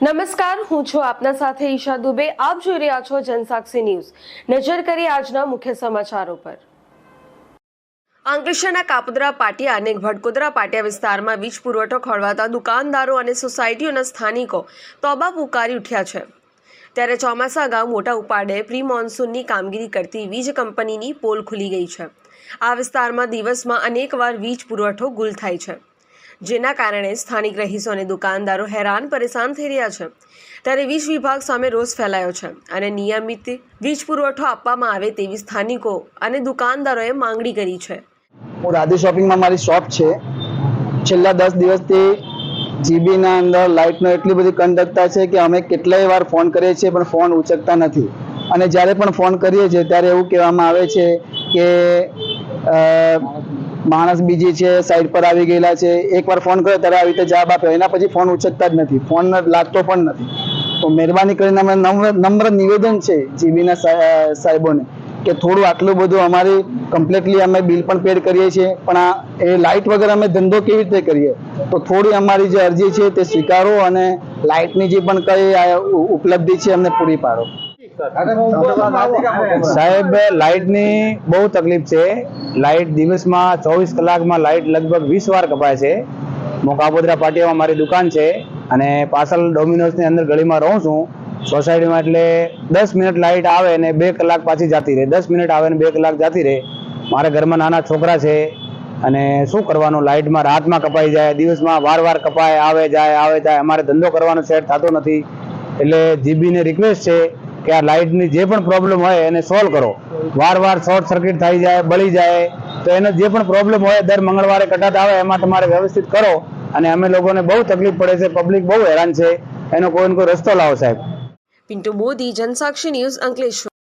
નમસ્કાર, હું છું આપના સાથે ઈશા દુબે. આપ જોઈ રહ્યા છો જનસાક્ષી ન્યૂઝ. નજર કરી આજના મુખ્ય સમાચારો પર. અંકલેશ્વરના કાપોદ્રા પાટિયા અને ભટકોદરા પાટિયા વિસ્તારમાં વીજ પુરવઠો ખોળવાતા દુકાનદારો અને સોસાયટીઓના સ્થાનિકો તોબા પુકારી ઉઠ્યા છે. ત્યારે ચોમાસા અગાઉ મોટા ઉપાડે પ્રી મોન્સૂનની કામગીરી કરતી વીજ કંપનીની પોલ ખુલી ગઈ છે. આ વિસ્તારમાં દિવસમાં અનેકવાર વીજ પુરવઠો ગુલ થાય છે. જેના કારણે સ્થાનિક રહીશો અને દુકાનદારો હેરાન પરેશાન થઈ રહ્યા છે. ત્યારે વીજ વિભાગ સામે રોષ ફેલાયો છે અને નિયમિત વીજ પુરવઠો આપવામાં આવે તેવી સ્થાનિકો અને દુકાનદારોએ માંગણી કરી છે. હું રાધે શોપિંગમાં મારી શોપ છે. છેલ્લા દસ દિવસથી જીબીના અંદર લાઇટનો એટલી બધી કંડકતા છે કે અમે કેટલાય વાર ફોન કરીએ છીએ પણ ફોન ઉચકતા નથી. અને જ્યારે પણ ફોન કરીએ છીએ ત્યારે એવું કહેવામાં આવે છે કે માણસ બીજી છે સાઈડ પર આવી ગયેલા છે. એકવાર ફોન કર્યો ત્યારે આવી રીતે જવાબ આપ્યો. એના પછી ફોન ઉચકતા જ નથી. ફોન લાગતો પણ નથી. તો મહેરબાની કરીને અમે નમ્ર નમ્ર નિવેદન છે જીબીના સાહેબોને કે થોડું આટલું બધું અમારી કમ્પ્લીટલી અમે બિલ પણ પેડ કરીએ છીએ. પણ આ, એ લાઇટ વગર અમે ધંધો કેવી રીતે કરીએ? તો થોડી અમારી જે અરજી છે તે સ્વીકારો અને લાઇટની જે પણ કઈ ઉપલબ્ધિ છે અમને પૂરી પાડો. સાહેબ, લાઇટની બહુ તકલીફ છે. લાઇટ દિવસમાં ચોવીસ કલાકમાં લાઇટ લગભગ વીસ વાર કપાય છે. હું કાપોદરા પાટિયામાં મારી દુકાન છે અને પાછળ ડોમિનોઝની અંદર ગલીમાં રહું છું. સોસાયટીમાં એટલે દસ મિનિટ લાઇટ આવે ને બે કલાક પાછી જતી રહે. દસ મિનિટ આવે ને બે કલાક જતી રહે. મારા ઘરમાં નાના છોકરા છે અને શું કરવાનું? લાઇટમાં રાતમાં કપાઈ જાય, દિવસમાં વાર વાર કપાય, આવે જાય આવે જાય. અમારે ધંધો કરવાનો સેટ થતો નથી. એટલે જીબીને રિક્વેસ્ટ છે કે આ લાઇટની જે પણ પ્રોબ્લેમ હોય એને સોલ્વ કરો. વાર વાર શોર્ટ સર્કિટ થઈ જાય, બળી જાય, તો એનો જે પણ પ્રોબ્લેમ હોય દર મંગળવારે કટાત આવે એમાં તમારે વ્યવસ્થિત કરો અને અમે લોકોને બહુ તકલીફ પડે છે પબ્લિક બહુ હેરાન છે, એનો કોઈ ને કોઈ રસ્તો લાવો સાહેબ. પિન્ટુ મોદી, જનસાક્ષી ન્યૂઝ અંકલેશ્વર.